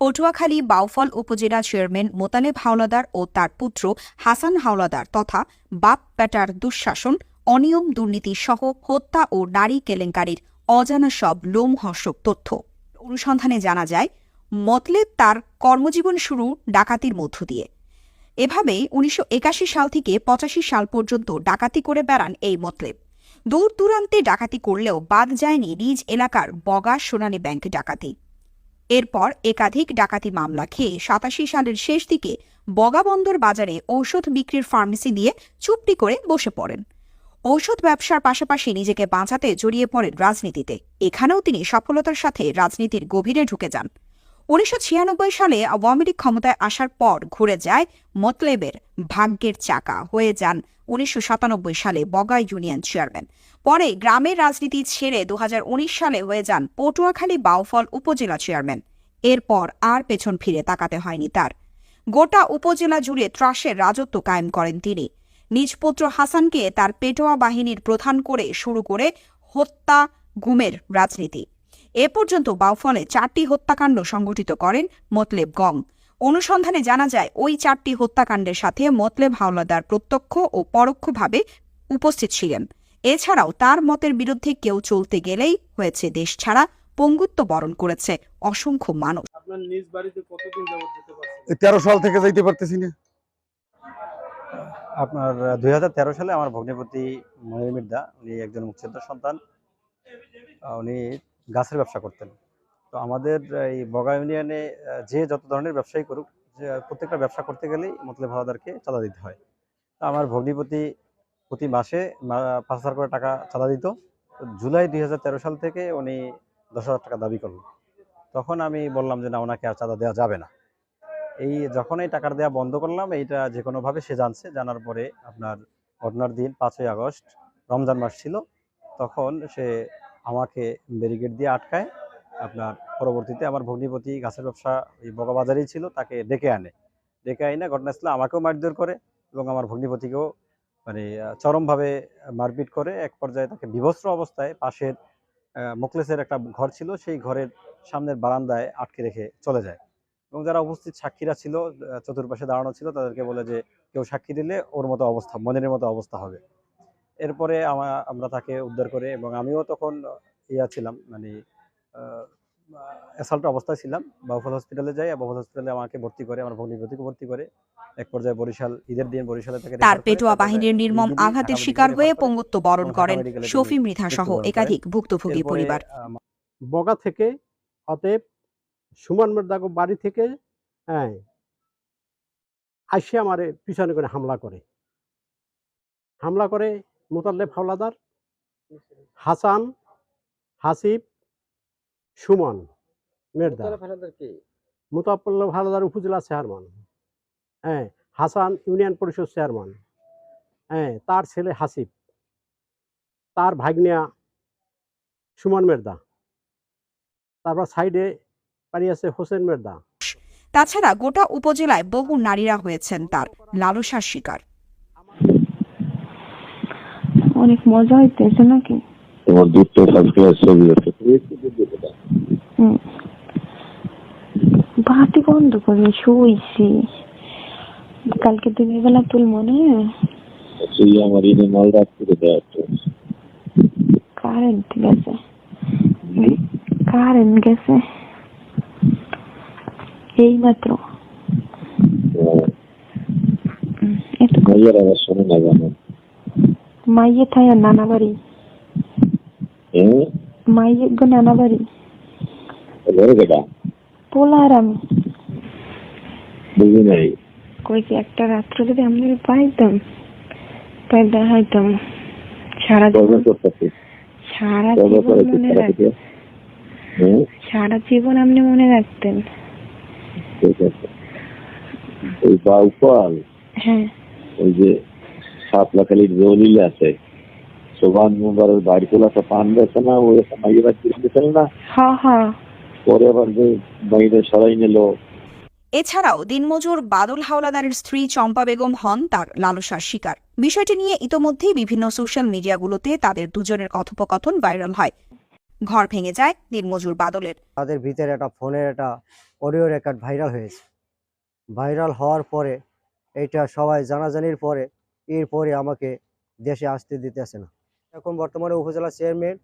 পটুয়াখালী বাউফল উপজেলা চেয়ারম্যান মোতালেব হাওলাদার ও তার পুত্র হাসান হাওলাদার তথা বাপ বেটার দুঃশাসন, অনিয়ম দুর্নীতি সহ হত্যা ও নারী কেলেঙ্কারির অজানা সব লোমহর্ষক তথ্য। অনুসন্ধানে জানা যায়, মতলেব তার কর্মজীবন শুরু ডাকাতির মধ্য দিয়ে। এভাবে উনিশশো একাশি সাল থেকে পঁচাশি সাল পর্যন্ত ডাকাতি করে বেড়ান এই মতলেব। দূর দূরান্তে ডাকাতি করলেও বাদ যায়নি নিজ এলাকার বগা সোনালী ব্যাংক ডাকাতি। এরপর একাধিক ডাকাতি মামলা খেয়ে সাতাশি সালের শেষ দিকে বগাবন্দর বাজারে ঔষধ বিক্রির ফার্মেসি দিয়ে চুপটি করে বসে পড়েন। ঔষধ ব্যবসার পাশাপাশি নিজেকে বাঁচাতে জড়িয়ে পড়েন রাজনীতিতে। এখানেও তিনি সফলতার সাথে রাজনীতির গভীরে ঢুকে যান। উনিশশো ছিয়ানব্বই সালে আওয়ামী লীগ ক্ষমতায় আসার পর ঘুরে যায় মতলেবের ভাগ্যের চাকা হয়ে যান উনিশশো সাতানব্বই সালে বগাই ইউনিয়ন চেয়ারম্যান। পরে গ্রামের রাজনীতি ছেড়ে দু হাজার উনিশ সালে হয়ে যান পটুয়াখালী বাউফল উপজেলা চেয়ারম্যান। এরপর আর পেছন ফিরে তাকাতে হয়নি তার। গোটা উপজেলা জুড়ে ত্রাসের রাজত্ব কায়েম করেন তিনি। নিজ পুত্র হাসানকে তার পেটোয়া বাহিনীর প্রধান করে শুরু করে হত্যা, গুমের রাজনীতি। এ পর্যন্ত বাউফলে চারটি হত্যাকাণ্ড সংঘটিত করেন মতলেব গং। অনুসন্ধানে জানা যায় ওই চারটি হত্যাকাণ্ডের সাথে মতলেব হাওলাদার প্রত্যক্ষ ও পরোক্ষভাবে উপস্থিত ছিলেন। এছাড়াও তার মতের বিরুদ্ধে কেউ চলতে গেলেই হয়েছে দেশ ছাড়া পঙ্গুত্ব বরণ করেছে অসংখ্য মানুষ। আপনার নিজ বাড়িতে কতদিন যাবত যেতে পারছেন? এই তেরো সাল থেকে যাইতে পারতেছি না। আপনার দুই হাজার তেরো সালে আমার ভগ্নিপতি মনির মির্জা উনি একজন মুক্তিযোদ্ধার সন্তান। আহ, উনি গাছের ব্যবসা করতেন। তো আমাদের এই বগা ইউনিয়নে যে যত ধরনের ব্যবসায়ী করুক, যে প্রত্যেকটা ব্যবসা করতে গেলেই মতলেব হাওলাদারকে চাঁদা দিতে হয়। তো আমার ভগ্নিপতি প্রতি মাসে পাঁচ হাজার করে টাকা চাঁদা দিত। জুলাই দুই হাজার তেরো সাল থেকে উনি দশ হাজার টাকা দাবি করল তখন আমি বললাম যে না, ওনাকে আর চাঁদা দেওয়া যাবে না। এই যখন এই টাকার দেওয়া বন্ধ করলাম, এইটা যে কোনোভাবে সে জানছে, জানার পরে আপনার ঘটনার দিন পাঁচই আগস্ট, রমজান মাস ছিল, তখন সে আমাকে ব্যারিকেড দিয়ে আটকায়। আপনার পরবর্তীতে আমার ভগ্নিপতি গাছের ব্যবসা এই বগাবাজারেই ছিল, তাকে ডেকে আনে। ডেকে আইনে ঘটনাস্থলে আমাকেও মারধর করে এবং আমার ভগ্নিপতিকেও মানে চরমভাবে মারপিট করে। এক পর্যায়ে তাকে বিভস্ত্র অবস্থায় পাশের মোকলেসের একটা ঘর ছিল, সেই ঘরের সামনের বারান্দায় আটকে রেখে চলে যায়। এবং যারা উপস্থিত সাক্ষীরা ছিল চতুর্পাশে দাঁড়ানো ছিল, তাদেরকে বলে যে, কেউ সাক্ষী দিলে ওর মতো অবস্থা, মনের মতো অবস্থা হবে। এরপরে আমরা তাকে উদ্ধার করে এবং আমিও তখন ইয়া ছিলাম মানে অ্যাসাল্ট অবস্থায় ছিলাম। বাউফল হসপিটালে যাই বাউফল হসপিটালে আমাকে ভর্তি করে আমার ভগ্নিপতিকে ভর্তি করে। এক পর্যায়ে বরিশাল ঈদের দিন বরিশালে তাকে তার পেটোয়া বাহিনীর নির্মম আঘাতের শিকার হয়ে পঙ্গুত্ব বরণ করেন শফি মৃধা সহ একাধিক ভুক্তভোগী পরিবার। বগা থেকে অতএব সুমন বাড়ি থেকে হ্যাঁ আইসে আমারে পিছনে করে হামলা করে। হামলা করে মোতাল্লেব হাওলাদার হাসান হাসিব সুমন মির্জা মোতাপ্পল্লব হাওলাদার উপজেলা চেয়ারম্যান। হ্যাঁ হাসান ইউনিয়ন পরিষদ চেয়ারম্যান। হ্যাঁ তার ছেলে হাসিব। তার ভাগ্নিয়া সুমন মির্জা তারপর সাইডে পানি আছে হোসেন মির্জা তাছাড়া গোটা উপজেলায় বহু নারীরা হয়েছেন তার লালসার শিকার। অনেক মজা হইতেছে নাকি? তোমার দুধটা কালকে ছবি আছে। হুম। বাতি বন্ধ করে শুইছি। কালকে দিনের বেলা তুলবো না সেই আমার এনে মাল রাখতে দেওয়া কারেন্ট গেছে। কারেন্ট গেছে। এই মাত্র একটু ভাইয়ার আবার শোনে না জানো মাইয়ে আর নানা বাড়ি হ্যাঁ? মাইয়ে গো নানা বাড়ি ঘরে কেটা পোলা আমি বুঝি নাই। কই কি একটা রাত্র যদি আমি পাইতাম তাই দেখাইতাম সারা জীবন সারা জীবন মনে হ্যাঁ? সারা জীবন আপনি মনে রাখতেন। ঠিক আছে। ওই বাউপাল হ্যাঁ। ওই যে সাতলাখালির জলিল আছে সোভান মুবারের বাড়ি তোলাটা পান গেছে না ওই একটা মাইয়ের না? হা হা। পরে আবার যে বাইরে সরাই নিল। এছাড়াও দিনমজুর বাদল হাওলাদারের স্ত্রী চম্পা বেগম হন তার লালসার শিকার। বিষয়টি নিয়ে ইতোমধ্যেই বিভিন্ন সোশ্যাল মিডিয়াগুলোতে তাদের দুজনের কথোপকথন ভাইরাল হয়। ঘর ভেঙে যায় দিনমজুর বাদলের। তাদের ভিতরে একটা ফোনের একটা অডিও রেকর্ড ভাইরাল হয়েছে। ভাইরাল হওয়ার পরে এটা সবাই জানাজানির পরে এরপরে আমাকে দেশে আসতে দিতেছে না। এখন বর্তমানে উপজেলা চেয়ারম্যান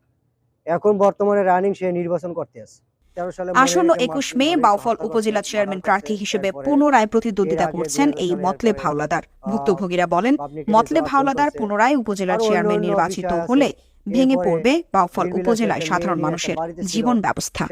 এখন বর্তমানে রানিং সে নির্বাচন করতে আছে। আসন্ন একুশ মে বাউফল উপজেলা চেয়ারম্যান প্রার্থী হিসেবে পুনরায় প্রতিদ্বন্দ্বিতা করছেন এই মতলে ভাওলাদার। ভুক্তভোগীরা বলেন মতলে ভাওলাদার পুনরায় উপজেলা চেয়ারম্যান নির্বাচিত হলে ভেঙে পড়বে বাউফল উপজেলায় সাধারণ মানুষের জীবন ব্যবস্থা।